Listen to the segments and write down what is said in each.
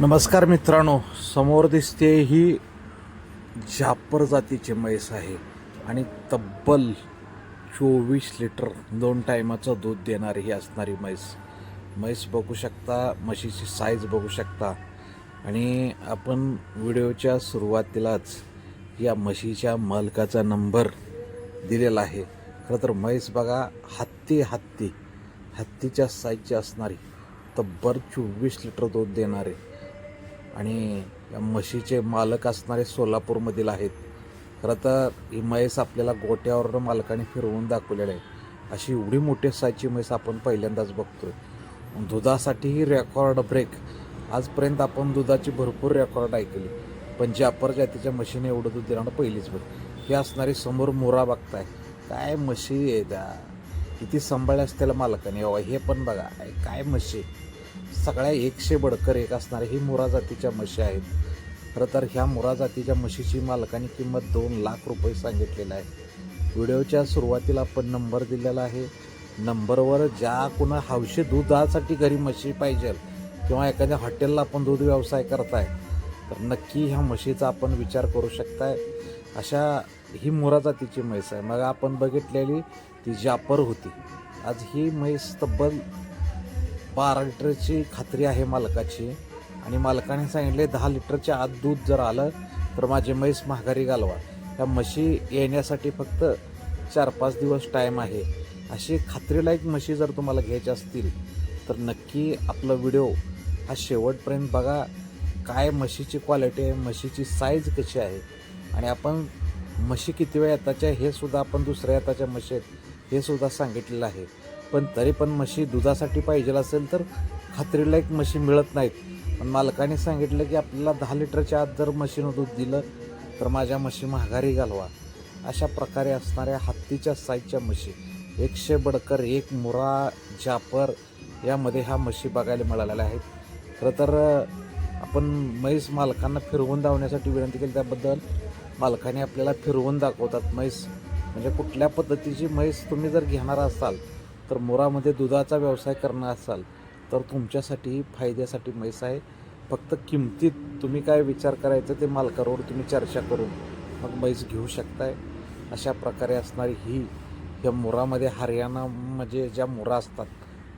नमस्कार मित्रांनो समोर दिसते ही जापर जातीची म्हैस आहे आणि तब्बल चोवीस लिटर दोन टायमाचं दूध देणारी ही असणारी म्हैस. म्हैस बघू शकता म्हशीची साईज बघू शकता. आणि आपण व्हिडिओच्या सुरुवातीलाच या म्हशीच्या मालकाचा नंबर दिलेला आहे. खरं तर म्हैस बघा हत्ती हत्ती. हत्तीच्या साईजची असणारी तब्बल चोवीस लिटर दूध देणारे. आणि या म्हशीचे मालक असणारे सोलापूरमधील आहेत. खरं तर ही म्हैस आपल्याला गोट्यावर मालकाने फिरवून दाखवलेलं आहे. अशी एवढी मोठी साईजची म्हैस आपण पहिल्यांदाच बघतोय. दुधासाठीही रेकॉर्ड ब्रेक आजपर्यंत आपण दुधाची भरपूर रेकॉर्ड ऐकली. पण जापर जातीच्या म्हशीने एवढं दूध देणार पहिलीच बघ ही असणारी समोर मोरा बघताय. काय म्हशी आहे त्या? किती सांभाळल्या असतील मालकाने? हे पण बघा. काय- काय म्हशी? सगळ्या एकशे बडकर एक असणारे ही मुरा जातीच्या म्हशी आहेत. खरं तर ह्या मुरा जातीच्या म्हशीची मालकाने किंमत दोन लाख रुपये सांगितलेलं आहे. व्हिडिओच्या सुरुवातीला आपण नंबर दिलेला आहे. नंबरवर ज्या कुणा हौशी दुधासाठी घरी म्हशी पाहिजे किंवा एखाद्या हॉटेलला आपण दूध व्यवसाय करताय तर नक्की ह्या म्हशीचा आपण विचार करू शकताय. अशा ही मुरा जातीची म्हैस आहे. मग आपण बघितलेली ती जापर होती. आज ही म्हैस तब्बल बारा लिटरची खात्री आहे मालकाची. आणि मालकाने सांगितले दहा लिटरच्या आत दूध जर आलं तर माझी म्हैस महागारी घालवा. ह्या म्हशी येण्यासाठी फक्त चार पाच दिवस टाईम आहे. अशी खात्रीलायक म्हशी जर तुम्हाला घ्यायच्या असतील तर नक्की आपला व्हिडिओ हा शेवटपर्यंत बघा. काय म्हशीची क्वालिटी आहे म्हशीची साईज कशी आहे? आणि आपण म्हशी किती वेळ येताच्या हे सुद्धा आपण दुसऱ्या येताच्या म्हशी हे सुद्धा सांगितलेलं आहे. पण तरी पण म्हशी दुधासाठी पाहिजे असेल तर खात्रीला एक म्हशी मिळत नाहीत. पण मालकाने सांगितलं की आपल्याला दहा लिटरच्या आत जर म्हशीनं दूध दिलं तर माझ्या म्हशी महागारी घालवा. अशा प्रकारे असणाऱ्या हत्तीच्या साईजच्या म्हशी एकशे बडकर एक मुरा जापर यामध्ये ह्या म्हशी बघायला मिळालेल्या आहेत. खरं तर आपण म्हैस मालकांना फिरवून दावण्यासाठी विनंती केली त्याबद्दल मालकाने आपल्याला फिरवून दाखवतात म्हैस. म्हणजे कुठल्या पद्धतीची म्हैस तुम्ही जर घेणार असाल तर मुरामध्ये दुधाचा व्यवसाय करणार असाल तर तुमच्यासाठी फायद्यासाठी म्हैस आहे. फक्त किमतीत तुम्ही काय विचार करायचं ते मालकावर तुम्ही चर्चा करून मग म्हैस घेऊ शकताय. अशा प्रकारे असणारी ही या मुरामध्ये हरियाणा म्हणजे ज्या मुरा असतात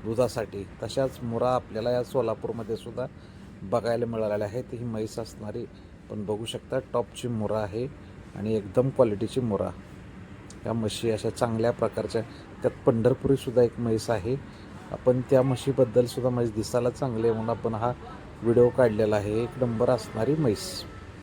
दुधासाठी तशाच मुरा आपल्याला या सोलापूरमध्ये सुद्धा बघायला मिळालेल्या आहेत. ही म्हैस असणारी पण बघू शकता टॉपची मुरा आहे आणि एकदम क्वालिटीची मुरा. या म्हशी अशा चांगल्या प्रकारच्या त्यात पंढरपुरी सुद्धा एक म्हैस आहे. आपण त्या म्हशीबद्दल सुद्धा म्हैस दिसायला चांगली आहे म्हणून आपण हा व्हिडिओ काढलेला आहे. एक नंबर असणारी म्हैस.